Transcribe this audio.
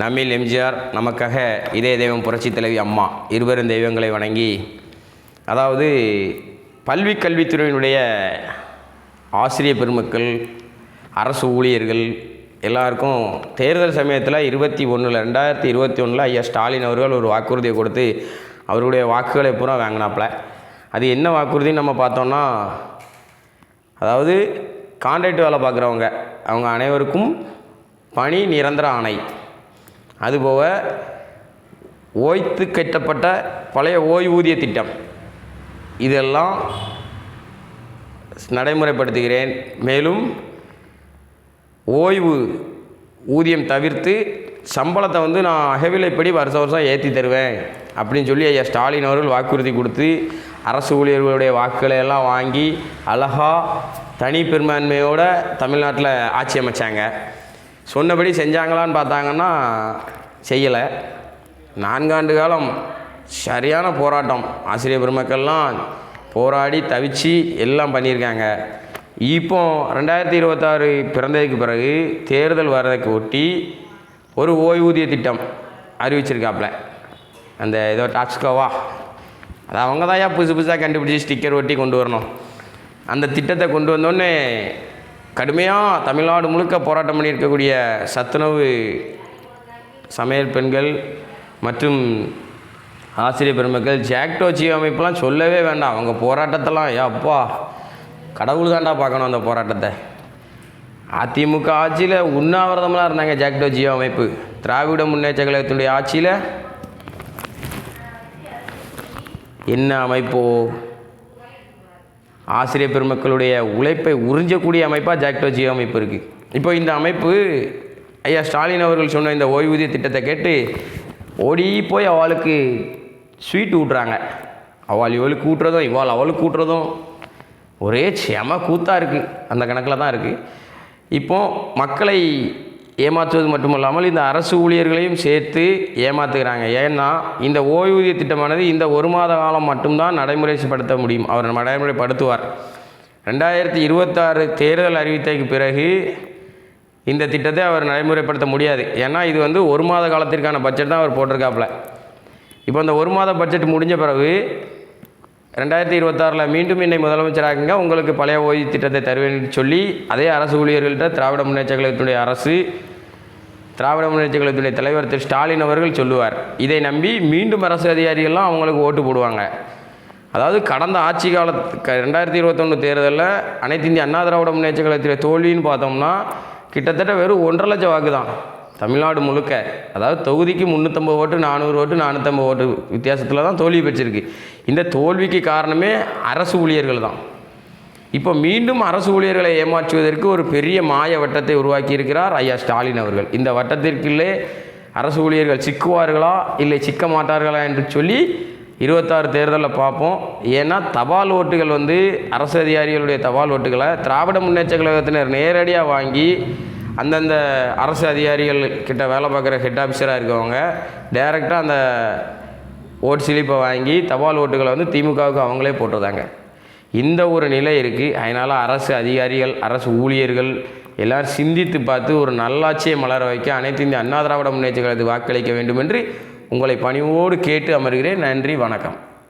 நம்மில் எம்ஜிஆர் நமக்காக இதய தெய்வம் புரட்சி தலைவி அம்மா இருவரும் தெய்வங்களை வணங்கி அதாவது பல்வி கல்வித்துறையினுடைய ஆசிரியர் பெருமக்கள் அரசு ஊழியர்கள் எல்லாருக்கும் தேர்தல் சமயத்தில் இருபத்தி ஒன்றில் ரெண்டாயிரத்தி இருபத்தி ஒன்றில் ஐயா ஸ்டாலின் அவர்கள் ஒரு வாக்குறுதியை கொடுத்து அவருடைய வாக்குகளை பூரா வாங்கினாப்புல. அது என்ன வாக்குறுதின்னு நம்ம பார்த்தோம்னா அதாவது கான்ட்ராக்ட் வேலை பார்க்குறவங்க அவங்க அனைவருக்கும் பணி நிரந்தர ஆணை. அதுபோக ஓய்த்து கட்டப்பட்ட பழைய ஓய்வூதிய திட்டம். இதெல்லாம் நடைமுறைப்படுத்துகிறேன். மேலும் ஓய்வு ஊதியம் தவிர்த்து சம்பளத்தை வந்து நான் அகவிலைப்படி வருஷம் வருஷம் ஏற்றி தருவேன் அப்படின்னு சொல்லி ஐயா ஸ்டாலின் அவர்கள் வாக்குறுதி கொடுத்து அரசு ஊழியர்களுடைய வாக்குகளை எல்லாம் வாங்கி அழகா தனி பெரும்பான்மையோட தமிழ்நாட்டில் ஆட்சி அமைச்சாங்க. சொன்னபடி செஞ்சாங்களான்னு பார்த்தாங்கன்னா செய்யலை. நான்காண்டு காலம் சரியான போராட்டம். ஆசிரியர் பெருமக்கள்லாம் போராடி தவிச்சு எல்லாம் பண்ணியிருக்காங்க. இப்போ ரெண்டாயிரத்தி இருபத்தாறு பிறந்ததுக்கு பிறகு தேர்தல் வர்றதுக்கு ஒட்டி ஒரு ஓய்வூதிய திட்டம் அறிவிச்சிருக்காப்புல அந்த ஏதோ டாக்ஸ்கோவா அது அவங்க தான் ஏன் புதுசு புதுசாக கண்டுபிடிச்சி ஸ்டிக்கர் ஒட்டி கொண்டு வரணும்? அந்த திட்டத்தை கொண்டு வந்தோடனே கடுமையாக தமிழ்நாடு முழுக்க போராட்டம் பண்ணியிருக்கக்கூடிய சத்துணவு சமையல் பெண்கள் மற்றும் ஆசிரியர் பெருமக்கள் ஜாக்டோ ஜீவ சொல்லவே வேண்டாம். அவங்க போராட்டத்தெல்லாம் ஏ அப்பா கடவுள் தாண்டா பார்க்கணும் அந்த போராட்டத்தை. அதிமுக ஆட்சியில் உண்ணாவிரதமெல்லாம் இருந்தாங்க ஜாக்டோ ஜியோ அமைப்பு. திராவிட முன்னேற்ற கழகத்தினுடைய ஆட்சியில் என்ன அமைப்போ? ஆசிரியர் பெருமக்களுடைய உழைப்பை உறிஞ்சக்கூடிய அமைப்பாக ஜாக்டோ ஜியோ அமைப்பு இருக்குது இப்போ இந்த அமைப்பு ஐயா ஸ்டாலின் அவர்கள் சொன்ன இந்த ஓய்வூதிய திட்டத்தை கேட்டு ஓடி போய் அவளுக்கு ஸ்வீட் ஊட்டுறாங்க. அவள் இவளுக்கு ஊட்டுறதும் இவாள் அவளுக்கு ஊட்டுறதும் ஒரே செம கூத்தாக இருக்குது அந்த கணக்கில் தான் இருக்குது இப்போ மக்களை ஏமாற்றுவது மட்டுமல்லாமல் இந்த அரசு ஊழியர்களையும் சேர்த்து ஏமாத்துகிறாங்க. ஏன்னா இந்த ஓய்வூதிய திட்டமானது இந்த ஒரு மாத காலம் மட்டும்தான் நடைமுறைப்படுத்த முடியும். அவர் நடைமுறைப்படுத்துவார். ரெண்டாயிரத்தி இருபத்தாறு தேர்தல் அறிவித்ததுக்கு பிறகு இந்த திட்டத்தை அவர் நடைமுறைப்படுத்த முடியாது. ஏன்னா இது வந்து ஒரு மாத காலத்திற்கான பட்ஜெட் தான் அவர் போட்டிருக்காப்புல. இப்போ இந்த ஒரு மாத பட்ஜெட் முடிஞ்ச பிறகு ரெண்டாயிரத்தி இருபத்தாறில் மீண்டும் என்னை முதலமைச்சராகுங்க உங்களுக்கு பழைய ஓய்வு திட்டத்தை தருவேன்னு சொல்லி அதே அரசு ஊழியர்கள்ட்ட திராவிட முன்னேற்ற கழகத்தினுடைய அரசு திராவிட முன்னேற்ற கழகத்துடைய தலைவர் திரு ஸ்டாலின் அவர்கள் சொல்லுவார். இதை நம்பி மீண்டும் அரசு அதிகாரிகள்லாம் அவங்களுக்கு ஓட்டு போடுவாங்க. அதாவது கடந்த ஆட்சி காலத்து ரெண்டாயிரத்தி இருபத்தொன்று தேர்தலில் அனைத்து இந்திய அண்ணா திராவிட முன்னேற்ற கழகத்துடைய தோல்வின்னு பார்த்தோம்னா கிட்டத்தட்ட வெறும் ஒன்றரை லட்சம் வாக்கு தான் தமிழ்நாடு முழுக்க. அதாவது தொகுதிக்கு முந்நூற்றம்பது ஓட்டு நானூறு ஓட்டு நானூற்றம்பது ஓட்டு வித்தியாசத்தில் தான் தோல்வி பெற்றிருக்கு. இந்த தோல்விக்கு காரணமே அரசு ஊழியர்கள் தான். இப்போ மீண்டும் அரசு ஊழியர்களை ஏமாற்றுவதற்கு ஒரு பெரிய மாய வட்டத்தை உருவாக்கியிருக்கிறார் ஐயா ஸ்டாலின் அவர்கள். இந்த வட்டத்திற்குள்ளே அரசு ஊழியர்கள் சிக்குவார்களா இல்லை சிக்க மாட்டார்களா என்று சொல்லி இருபத்தாறு தேர்தலில் பார்ப்போம். ஏன்னா தபால் ஓட்டுகள் வந்து அரசு அதிகாரிகளுடைய தபால் ஓட்டுகளை திராவிட முன்னேற்ற கழகத்தினர் நேரடியாக வாங்கி அந்தந்த அரசு அதிகாரிகள் கிட்ட வேலை பார்க்குற ஹெட் ஆஃபீஸராக இருக்கவங்க டைரெக்டாக அந்த ஓட்டு சிலிப்பை வாங்கி தபால் ஓட்டுகளை வந்து திமுகவுக்கு அவங்களே போட்டுருந்தாங்க இந்த ஒரு நிலை இருக்குது அதனால் அரசு அதிகாரிகள் அரசு ஊழியர்கள் எல்லோரும் சிந்தித்து பார்த்து ஒரு நல்லாட்சியை மலர வைக்க அனைத்து இந்திய அண்ணா திராவிட முன்னேற்ற கழகத்துக்கு வாக்களிக்க வேண்டும் என்று உங்களை பணிவோடு கேட்டு அமர்கிறேன். நன்றி வணக்கம்.